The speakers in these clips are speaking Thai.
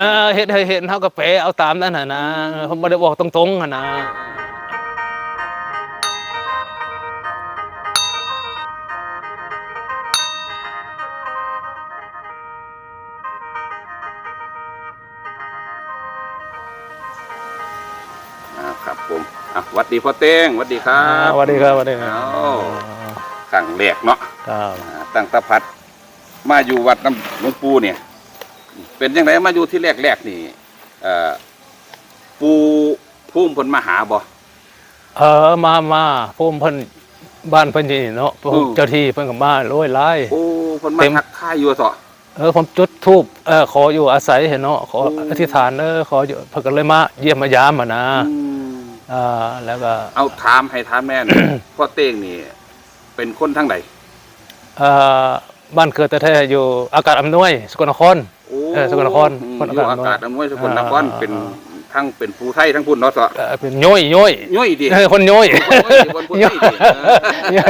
เออเฮ็ดให้เห็นเฮาก็แปลเอาตามนั้นน่ะนะผมบ่ได้บอกตรงๆหั่นนะอ่าครับผมอะหวัดดีพ่อเต้งหวัดดีครัอ่าบ สวัสดีครับสวัสดีครับอ้าวครั้งแรกเนาะครับอ่าตั้งแตะพัด มาอยู่วัดน้ำหลวงปู่เนี่ย เป็นยังไงมาอยู่ที่แรกๆนี่เอ่อปูพุ่มเพนมาหาบ่เออมามาผมเพิ่นบ้านเพิ่นนี่เนาะผมอืมเจ้าที่เพิ่นก็มาโรยหลายโอ้เพนมาเต็มทักทายอยู่เถอะเออผมจุดธูปเออขออยู่อาศัยเห็นเนาะขอโอ้อธิษฐานเออขออยู่เพิ่นก็เลยมาเยี่ยมมายามอะนะอืมอ่าแล้วก็เอาถามให้ถามแม่นพ่อเต้งนี่ เป็นคนทั้งใดเอ่อบ้านเกิดแต่แท้ๆอยู่อากาศอำนวยสกลนครโอ้เออสกลนครอืมคนออายู่กาศอากาศอำนวยสกลนครอ่าเป็นทั้งเป็นผู้ไทยทั้งพุ่นเนาะเถอะเอ่อเป็นย้อยย้อยย่อยดิเออคนย้อยคนผู้ไทยดิเออ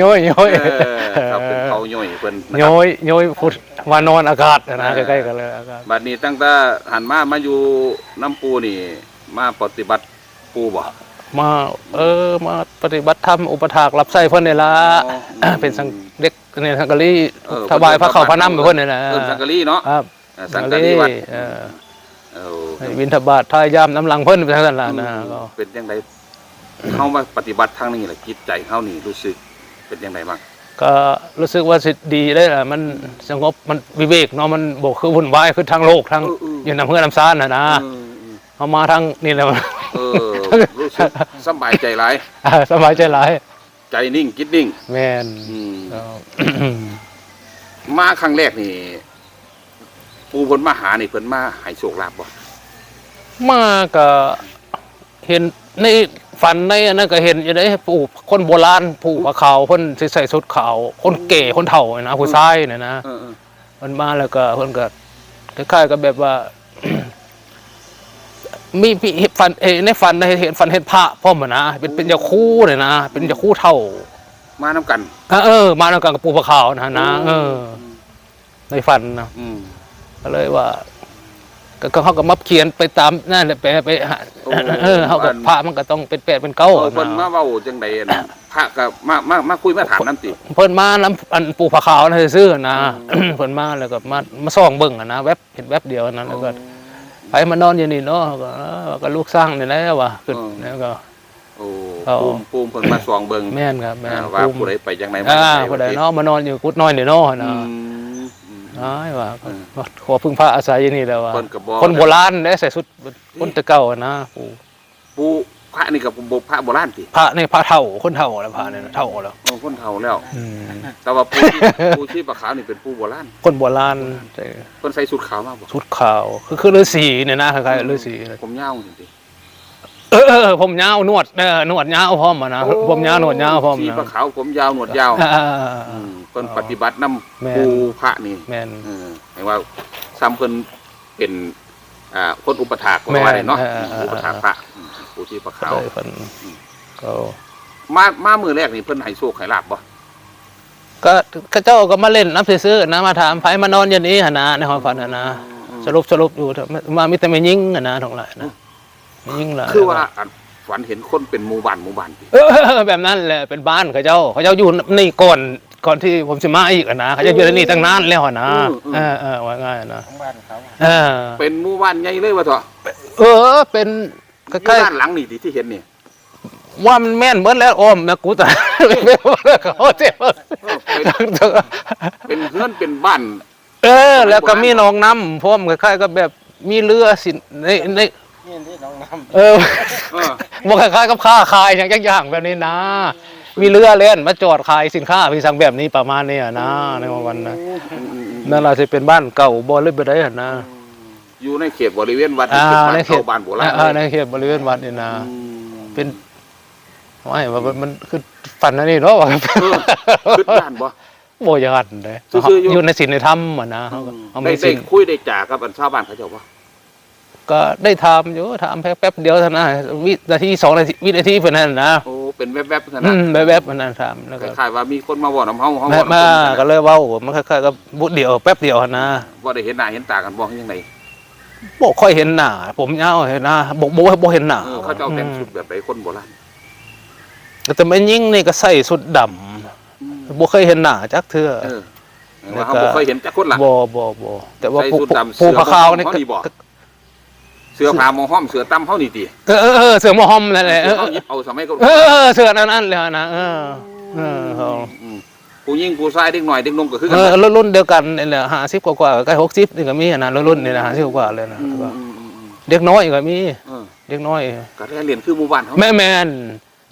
ย้อยย้อยเออครับเป็นเขาย่อยเพิ่นนะครับย้อยย้อยพุทธวานอนอากาศนะเออใกล้ๆกันเลยอากาศบัดนี้ตั้งแต่หันมามาอยู่น้ำปูนี่ มาปฏิบัติปูบ่มาเออมาปฏิบัติธรรมอุปถากรับใช้เพิ่นนี่ล่ะอ๋อเป็นสังเด็กในสังกะรีเออถวายพระเขาพระน้ำไปเพิ่นนี่นะเออสังกะรีเนาะครับเออ สังกะรีวัดเออเออให้บิณฑบาตทายามน้ำหลังเพิ่นเป็นทั้งนั้นล่ะนะก็เป็นยังไงเฮามาปฏิบัติทางนี้แหละจิตใจเฮานี่รู้สึกเป็นยังไงบ้างก็รู้สึกว่าสิดีได้ล่ะมันสงบมันวิเวกเนาะมันบ่คือวุ่นวายคือทางโลกทางเออเอออยู่น้ำเพื่อน้ำซ่านน่ะนะเออเฮามาทางนี่แหละเออรู้สึกสำบายใจหลายสบายใจหลายใจนิ่งจิตนิ่ง แม่นอืมก็มาครั้งแรกนี่ ปูเพิ่นมาหานี่เพิ่นมาให้โชคลาภบ่มาก็เห็นในฝันในอันนั้นก็เห็นอยู่ได้ผู้คนโบราณผู้ปะขาวคนสิใส่ชุดขาว คนเก๋คนเฒ่านะผู้ชายเนี่ยนะเออเออมันมาแล้วก็เพิ่นก็คล้ายๆกับแบบว่า มีพี่ฝันเอยในฝันเห็นฝันเห็นพระพ่อมอะนะเป็นเป็นยาคู่เลยนะเป็นยาคู่เท่า มานํกันเออเออ มาแล้วกันกับปูปะขาวนะนะเออ ในฝันนะอืม ก็เลยว่าก็ก็เขาก็มาเขียนไปตามนั่นแหละไปไปหาโอ้เออเขาก็พระมันก็ต้องเป็นแปดเป็นเก้าเออเพิ่นมานะเว้าจังใดน่ะพระก็มามามาคุยมาถามนํติ เพิ่นมาน้ำอันปูผาขาวนะซื่อๆนะเพิ่นมาแล้วก็มามาส่องเบิ่งอะนะแวบเห็นแวบเดียวนั้นแล้วก็ไปมานอนอยู่นี่เนาะก็เออก็ลูกสร้างนี่แหละว่ะขึ้นแล้วก็ โอ้เอา ปูมปูมเพิ่นมาสวงเบิ่งแม่นครับแม่นอ่าว่าภูมิผู้ใดไปจังไดมาอ่าจังผู้ใดว่เนาะมานอนอยู่กุดน้อยนี่เนาะอืนะมอืม น้อยว่าขอพึ่งพระอาศัยอยู่นี่แหล้วว่าเพิ่นก็บอก คนโบราณได้ใส่ชุดคนแตะเก่าอะนะปู่ปูพระนี่ก็บ่พระโบราณติพระนี่พระเฒ่าคนเฒ่าแล้วพระเนี่ยนะเฒ่าแล้วโอ้คนเฒ่าแล้ว อืมแต่ว่าปูที่ ปูที่ปะขาวนี่เป็นปูโบราณคนโบราณใส่เพิ่นใส่ชุดขาวมาบ่ชุดขาว คือคือฤาษีเนี่ยนะคล้ายๆฤาษีเลยผมยาวจริง เออเออผมยาวนวดเออนวดยาวพร้อมอะนะๆผมยาวหนวดยาวพร้อมสีนะปะขาวผมยาวหนวดยาวอ่าอืมเพิ่นปฏิบัตินํแม่นปูพระนี่แม่นเออหมายว่าซ้ำเพิ่นเป็นอ่าคนอุปถากแม่นว่าได้เนาะเออเอออุปถากพระอืมปูที่ปะขาว เลยเพิ่นก็มามามือแรกนี่เพิ่นให้โชคให้ลาบบ่ก็ก็เจ้าก็มาเล่นน้ำซื้อๆนะมาถามไผมานอนอย่างนี้หนนะในความฝันอะนะ สรุปสรุปอยู่เถอะมามีแต่ไม่ยิงอะนะทั้งหลายนะไม่ ยิงหลายคือว่าอันฝันเห็นคนเป็นหมู่บ้านหมู่บ้านติเออแบบนั้นแหละเป็นบ้านเขาเจ้า เขาเจ้าอยู่นี่ก่อนก่อนที่ผมจะมาอีกอะนะเขาเจะอยู่ในนี่ตั้งนานแล้วอะนะเออเออว่าง่ายนะของบ้านเขาเออเป็นหมู่บ้านใหญ่เลยว่าเถอะเออ เป็นใกอยู่ล้ด้านหลังนี่ที่ที่เห็นนี่ๆว่ามันแม่นเบิดแล้วอ้อมนะกูแต่ไม่ว่าเขาเจ็บเป็นเฮือนเป็นบ้าน เออ แล้วก็มีหนองน้ำพร้อมคล้ายๆกับแบบมีเรือสินในใน นี่ที่น้องน้ำเออเออ บอกคล้ายๆกับค้าขายอย่างอย่างแบบนี้นะ มีเรือเล่นมาจอดขายสินค้าพี่สั่งแบบนี้ประมาณนี้อะนะในวันนั้นนะนั่นเราจะเป็นบ้านเก่าบ่เลยไปได้หั่นนะอยู่ในเขตบริเวณวัดอ่าเป็นบ้านในเขเก่าตบ้านโบราณอ่าในเลยเขตบริเวณวัดนี่นะ อืม เป็นไม่ว่ามันมันคือฝันอันนี้เนาะว่าเออ ขึ้นบ้านบ่ โบยานเลยซื่อๆอยู่ อยู่ในศีลในธรรมอะนะเขาก็เขาได้ไม่ได้สิ่งคุยได้จ่ากับอันชาวบ้านเขาเจ้าว่า ก็ได้ทำอยู่ทำแป๊บแป๊บเดียวเท่านั้นวินาทีสองนาทีวินาทีเพื่อนนั่นนะโอ้เป็นแวบๆเท่าอืนั้นมแบบๆมันนั่นทำแล้วคก็ล้ายๆว่ามีคนมาบอกน้ำเฮาเฮาแม่บอกมาน้ำก็เพิ่นเลยเว้ามันคล้ายๆกับบุดเดียวแป๊บเดียวนะว่าได้เห็นหน้าเห็นตากันบ่ยังไงกบ่ค่อยเห็นหน้าผมยาวเห็นหน้าบ่บ่บ่เห็นหน้าเออเขาจะเอาแต่งชุดแบบไหนคนโบราณก็แต่แม่ยิ่งนี่ก็ใส่สุดดำบ่เคยเห็นหน้าจักเทื่อเออว่าเขาบ่เคยเห็นจักคนหลังบ่บ่บ่แต่ว่าใส่ผู้สุดดำผู้เสือพระขาวนี่เขาก็นี่บอกเสื้อผ้าหมอห้อมเสื้อตั้มเขานี่ติเออเออเออเสือหมอหอมนั่นแหละเออเขาหยิบเอาสมัยก็เออเออเสือนั่นนั่นเลยนะเออเออเขามผู้หญิงผู้ชายเด็กหน่อยเด็กนมก็คือเอกันอรุ่นรุ่นเดียวกันนี่แหละ50กว่าๆใกล้60นี่ก็มีนะรุ่นนี่นะ50กว่าเลยนะอืมอืมอืมอืมเด็กน้อยก็มีเออเด็กน้อยก็ได้เรียนคือหมู่บ้านเขาแม่แม่น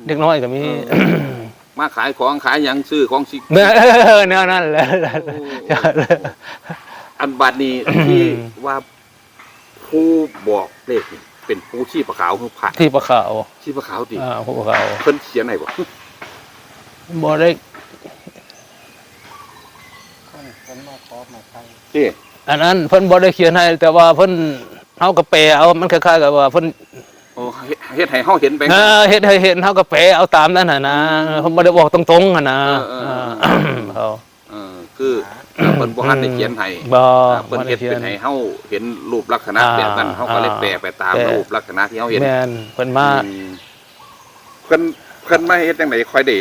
เด็กน้อยก็มีเอมาขายของขายหยังซื้อของสิเออแนวนั้นแหละอันบัดนี้ที่ว่า ผู้บอกเลขนี่เป็นผู้ชีพขาวคือผ่านที่ปลาขาวชีพขาวติอ่าผู้ปลาขาวเพิ่นเขียนไหนบ่บ่ได้คนมาขอมาใครที่อันนั้นเพิ่นบ่ได้เขียนให้ แต่ว่าเพิ่นเฮาก็แปลเอามันคล้ายๆกับว่าเพิ่นโอ้เฮ็ดเฮ็ดให้เฮาเห็นไป เออเฮ็ดให้เห็นเฮาก็แปลเอาตามนั้นน่ะนะเพิ่นบ่ได้บอกตรงๆอะนะเออเออ เออเขา เออคือ เพิ่นบ่ทันได้เขียนให้บ่อ่าเพิ่นบ่ได้เฮ็ดเขียเป็นนให้เฮาเห็นรูปลักษณะอ่าแบบนั้นเฮาก็เลยแปลไปตามแปลรูปลักษณะที่เฮาเห็นแม่นเพิ่นมาอืมเพิ่นเพิ่นมาเฮ็ดจังไดค่อยได้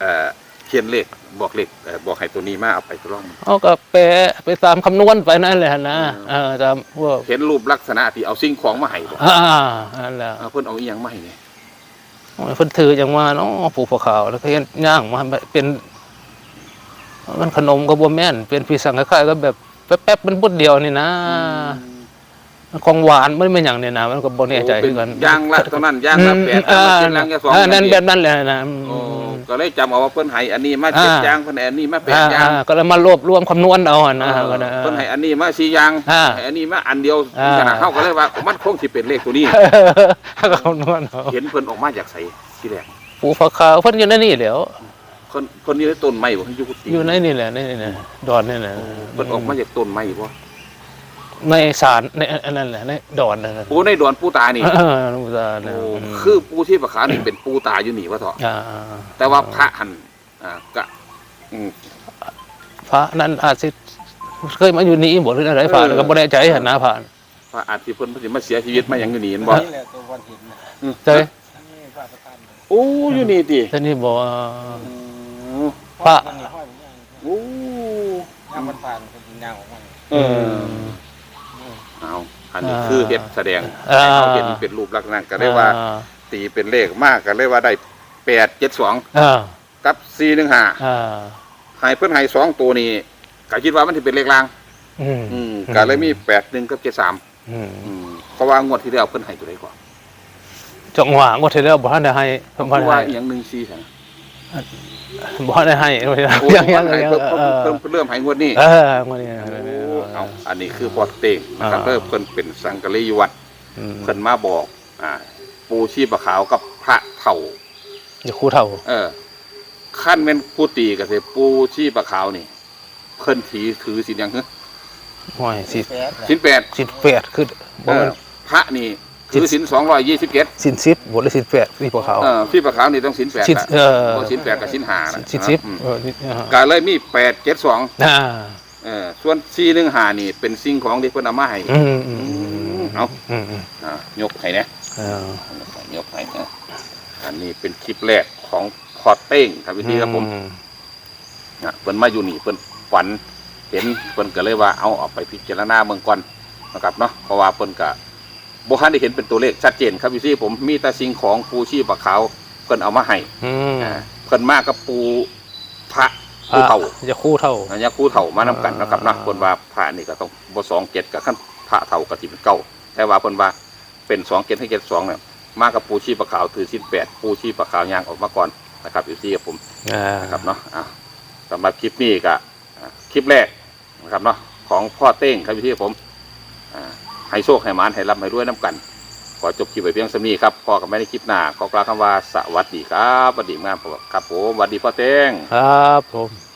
เอ่อเขียนเลขบอกเลขเอ่อบอกให้ตัวนี้มาเอาไปทดลองเฮาก็แปลไปตามคำนวณไปนั่นแหละนะเออตามพวกเห็นรูปลักษณะที่เอาสิ่งของมาให้บ่อ่านั่นแหละอ่าเพิ่นเอาอีหยังมาให้นี่เพิ่นถือจังว่าเนาะผูกผ้าขาวแล้วก็เฮ็ดย่างมาเป็น มันขนมก็บ่แม่นเป็นพี่สังคล้ายๆก็แบบแป๊บๆมันบุดเดียวนี่นะของหวานมันเป็นหยังนี่นะมันก็บ่แน่ใจคือกันย่างละเท่านั้นย่างละแปดอืมอันละเจ็ดย่างละสองเออนั่นย่างแบละบนั้นแหละนะอืมโอ้ก็เลยจำเอาว่าเพิ่นให้อันนี้มาเจ็ดอ่าย่างเพิ่นให้อันนี้มาแปดอ่าย่างอ่าก็เลยมารวบรวมคำนวณเอาอะนะก็นะเพิ่นให้อันนี้มาสี่อย่างอ่าให้อันนี้มาอันเดียวอ่าขนาดเฮาก็เลยว่ามันคงสิเป็นเลขตัวนี้ก็คำนวณเอาเห็นเพิ่นออกมาจากไสที่แรกผูกผ้าขาวเพิ่นอยู่ในนี่แหล้ว คนคนนี้ต้นไม้บ่เพิ่นอยู่กุฏิอยู่ในนี่แหละนี่แหละดอนนี่แหละเพิ่นออกมาจากต้นไม้บ่ในศาลในอันนั้นแหละในดอนนั่นแหละปูในดอนปูตานี่เออหลวงตาเนี่ยโอ้คือปูที่ประคานี่เป็นปูตาอยู่นี่ว่าเถอะอ่าแต่ว่าพระหันอ่าก็อืมพระนั้นอาจจะเคยมาอยู่นี่บ่หรืออะไรผ่านเออก็บ่แน่ใจหันหน้าผ่านพระอาจสิเพิ่นเพิ่นสิมาเสียชีวิตมาหยังอยู่นี่เห็นบ่นี่แหละตัววันเห็นนะเจ้ยนี่พระประธานโอ้อยู่นี่ติท่านนี่บ อกว่าอืมพระมันนี่ห้อยมันยังโอ้ย่างมันผ่านคนกินย่างของมันเออเอาอันนี้คือเฮ็ดแสดงอ่าให้เขาเห็นเป็นรูปลักษณะก็ได้ว่า ตีเป็นเลขมากก็เลยว่าได้แปดเจ็ดสองอ่ากับสี่หนึ่งห้าอ่าให้เพื่อนให้สองตัวนี้ก็คิดว่ามันจะเป็นเลขล่างอืมอืมก็เลยมีแปดหนึ่งกับเจ็ดสามอืมอืมเพราะว่างวดที่แล้วเพื่อนให้ตัวใดก่อนจังหวะงวดที่แล้วบ่ทันได้ให้เพบ่ราะทันว่าได้อหย่างหนึ่งสี่ใช่ไหม บ่ทันได้ให้โอ้ยังยังให้ยังเพิ่มเออเพิ่มเพิ่มเริ่มให้งวดนี้เอองวดนี้โอ้เอาอันนี้คือพอเต็งนะครับอ่าเพิ่มเพิ่นเป็นสังกะรีวัดอืมเพิ่นมาบอก อ่า ปูชีพขาวกับพระเถ่าอย่าคู่เท่าเออขั้นเป็นผู้ตีกับเสปูชีพขาวนี่ เพิ่นถือถือสินยังฮะห้อยสิแปดสินแปดสิแปดคือบ่เอแม่อนพระนี่ ถือสินสองร้อยยี่สิบเจ็ดสินสิบบ่ได้สินแปดนี่พวกเขาเออพี่ประขาวนี่ต้องสินแปดสินละเออบ่สินแปดกับสินหานะสินสิบอืมเออนี่อ่าก็เลยมีแปดเจ็ดสองอ่าเออส่วนสี่หนึ่งหานี่เป็นสิ่งของที่เพิ่นเอามาให้อืมอืมเอาอืมอืมอ่ายกให้นะเออยกให้นะอันนี้เป็นคลิปแรกของพอเต้งครับพี่ที่ครับผมอืมนะเพิ่นมาอยู่นี่เพิ่นฝันเห็นเพิ่นก็เลยว่าเอาออกไปพิจารณาเมืองก่อนนะครับเนาะเพราะว่าเพิ่นก็ บ่ทันได้เห็นเป็นตัวเลขชัดเจนครับพี่ซี่ผมมีแต่สิ่งของปูชีพปะขาวเพิ่นเอามาให้อืมอ่าเพิ่นมากับปูพระปูเฒ่า จะคู่เท่า อันนี้ครูเฒ่ามานํกันนะครับเนาะเพิ่นว่าพระนี่ก็ต้องบ่สองเจ็ดกับขั้นพระเฒ่าก็สิเป็นเก้าแต่ว่าเพิ่นว่าเป็นสองเจ็ดให้เจ็ดสองเนี่ยมากับปูชีพปะขาวถือชิ้นแปดปูชีพปะขาวยางออกมาก่อนนะครับพี่ซี่กับผมอ่านะครับเนาะอะสำหรับคลิปนี้ก็อะคลิปแรกนะครับเนาะของพ่อเต้งครับพี่ผมอ่า ให้โชคให้มานให้รับให้รวยน้ำกัน ขอจบคลิปไปเพียงสำนี้ครับพอกับแม่ในคลิปหน้าขอกล่าวคำว่าสวัสดีครับสวัสดีงากครับผมสวัสดีพ่อเต้งครับผม